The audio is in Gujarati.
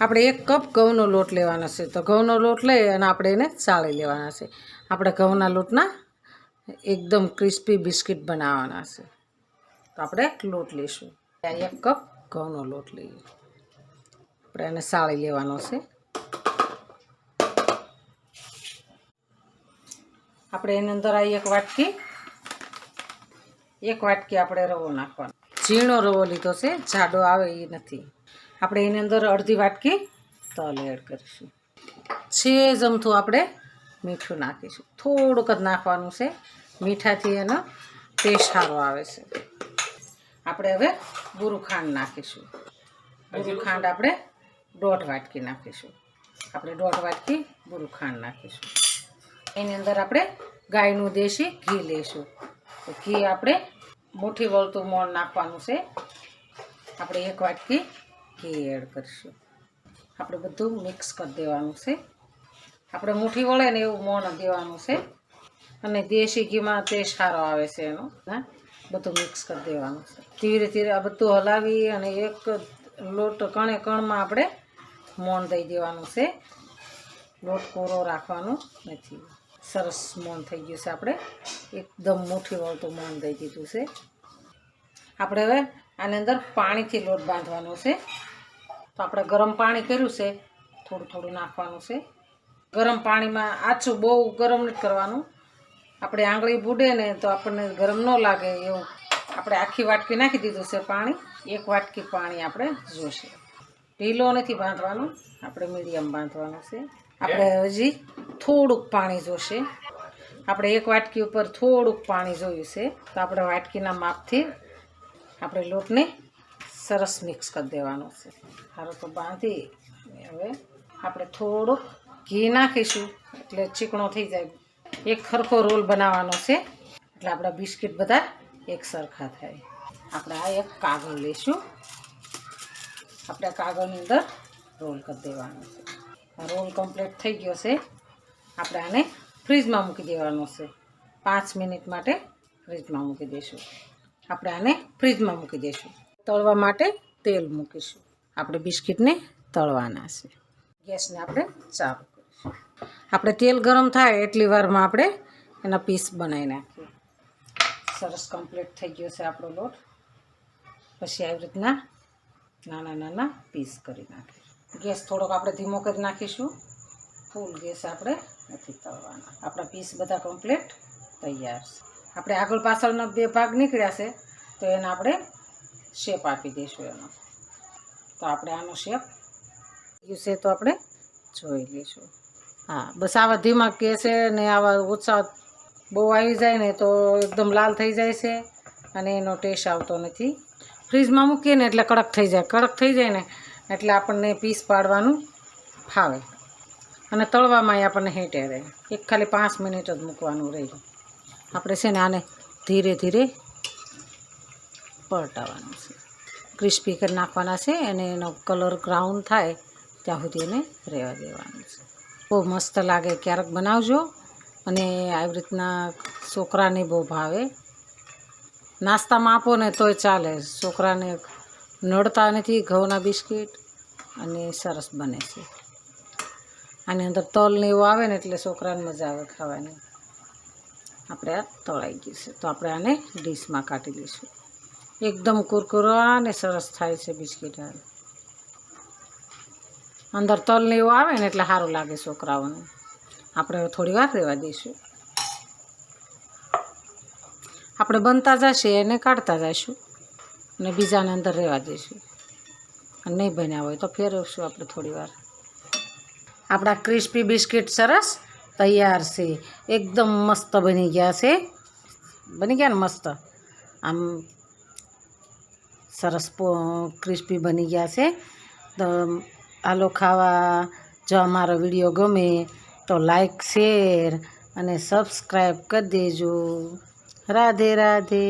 આપણે એક કપ ઘઉંનો લોટ લેવાનો છે. તો ઘઉંનો લોટ લઈ અને આપણે એને ચાળી લેવાના છે. આપણે ઘઉંના લોટના એકદમ ક્રિસ્પી બિસ્કિટ બનાવવાના છે. તો આપણે લોટ લઈશું. એક કપ ઘઉંનો લોટ લઈએ. આપણે એને ચાળી લેવાનો છે. આપણે એની અંદર આ એક વાટકી એક વાટકી આપણે રવો નાખવાનો. ઝીણો રવો લીધો છે. જાડો આવે એ નથી. આપણે એની અંદર અડધી વાટકી તલ એડ કરીશું. છે જમથું આપણે મીઠું નાખીશું. થોડુંક જ નાખવાનું છે. મીઠાથી એનો ટેસ્ટ સારો આવે છે. આપણે હવે બુરું ખાંડ નાખીશું. બુરું ખાંડ આપણે દોઢ વાટકી નાખીશું. આપણે દોઢ વાટકી બુરું ખાંડ નાખીશું. એની અંદર આપણે ગાયનું દેશી ઘી લઈશું તો ઘી આપણે મુઠ્ઠી વળતું મોણ નાખવાનું છે. આપણે એક વાટકી ઘી એડ કરીશું. આપણે બધું મિક્સ કરી દેવાનું છે. આપણે મુઠ્ઠી વળે ને એવું મોણ દેવાનું છે. અને દેશી ઘીમાં તે સારો આવે છે એનો. હા? બધું મિક્સ કરી દેવાનું છે. ધીરે ધીરે આ બધું હલાવી અને એક લોટ કણે કણમાં આપણે મોણ દઈ દેવાનું છે. લોટ કોરો રાખવાનો નથી. સરસ મોણ થઈ ગયું છે આપણે. એકદમ મુઠ્ઠી વળતું મોણ દઈ દીધું છે. આપણે હવે આની અંદર પાણીથી લોટ બાંધવાનો છે. તો આપણે ગરમ પાણી કર્યું છે, થોડું થોડું નાખવાનું છે. ગરમ પાણીમાં આછું બહુ ગરમ નથી કરવાનું. આપણે આંગળી બુડે ને તો આપણને ગરમ ન લાગે એવું. આપણે આખી વાટકી નાખી દીધું છે પાણી. એક વાટકી પાણી આપણે જોશે. ઢીલો નથી બાંધવાનું. આપણે મીડિયમ બાંધવાનું છે. આપણે હજી થોડુંક પાણી જોશે. આપણે એક વાટકી ઉપર થોડુંક પાણી જોયું છે. તો આપણે વાટકીના માપથી આપણે લોટને સરસ મિક્સ કરી દેવાનું છે. સારું તો બાંધી હવે આપણે થોડુંક ઘી નાખીશું એટલે ચીકણો થઈ જાય. એક ખરખો રોલ બનાવવાનો છે. એટલે આપણા બિસ્કિટ બધા એક સરખા થાય. આપણે આ એક કાગળ લઈશું. આપણે કાગળની અંદર રોલ કરી દેવાનો છે. રોલ કમ્પ્લીટ થઈ ગયો છે. આપણે આને ફ્રીજમાં મૂકી દેવાનો છે. પાંચ મિનિટ માટે ફ્રીજમાં મૂકી દઈશું. આપણે આને ફ્રીજમાં મૂકી દઈશું. તળવા માટે તેલ મૂકીશું. આપણે બિસ્કિટને તળવાના છે. ગેસને આપણે ચાલુ કરીશું. આપણે તેલ ગરમ થાય એટલી વારમાં આપણે એના પીસ બનાવી નાખીએ. સરસ કમ્પ્લીટ થઈ ગયો છે આપણો લોટ. પછી આવી રીતના નાના નાના પીસ કરી નાખીએ ગેસ થોડોક આપણે ધીમો કરી નાખીશું. ફૂલ ગેસ આપણે નથી તળવાના. આપણા પીસ બધા કમ્પ્લીટ તૈયાર છે. આપણે આગળ પાછળના બે ભાગ નીકળ્યા છે, તો એને આપણે શેપ આપી દઈશું એનો. તો આપણે આનો શેપ છે તો આપણે જોઈ લઈશું. હા, બસ આવા ધીમા છે ને આવા ઉત્સાહ બહુ આવી જાય ને તો એકદમ લાલ થઈ જાય છે અને એનો ટેસ્ટ આવતો નથી. ફ્રીજમાં મૂકીએ ને એટલે કડક થઈ જાય, કડક થઈ જાય ને એટલે આપણને પીસ પાડવાનું ફાવે. અને તળવામાં આપણને હેંટે રહે. એક ખાલી પાંચ મિનિટ જ મૂકવાનું રહે. આપણે છે ને આને ધીરે ધીરે પલટાવવાનું છે. ક્રિસ્પી કરી નાખવાના છે અને એનો કલર બ્રાઉન થાય ત્યાં સુધી એને રહેવા દેવાનું છે. બહુ મસ્ત લાગે ક્યારેક બનાવજો અને આવી રીતના છોકરાને બહુ ભાવે. નાસ્તામાં આપો ને તોય ચાલે. છોકરાને નડતા નથી ઘઉંના બિસ્કિટ અને સરસ બને છે. આની અંદર તલ ને એવું આવે ને એટલે છોકરાને મજા આવે ખાવાની. આપણે આ તળાઈ ગયું છે. તો આપણે આને ડીશમાં કાઢી લઈશું. એકદમ કુરકુરા અને સરસ થાય છે બિસ્કિટ અંદર તલ ને એવું આવે ને એટલે સારું લાગે છોકરાઓને. આપણે થોડી વાર રહેવા દઈશું. આપણે બનતા જશે એને કાઢતા જઈશું અને બીજાને અંદર રહેવા દઈશું. અને નહીં બન્યા હોય તો ફેરવશું આપણે થોડી વાર. આપણા ક્રિસ્પી બિસ્કિટ સરસ તૈયાર છે. એકદમ મસ્ત બની ગયા છે. બની ગયા ને મસ્ત? આમ સરસ ક્રિસ્પી બની ગયા છે. તો આલો ખાવા, જો અમારો વીડિયો ગમે તો લાઈક, શેર અને સબસ્ક્રાઈબ કરી દેજો. રાધે રાધે.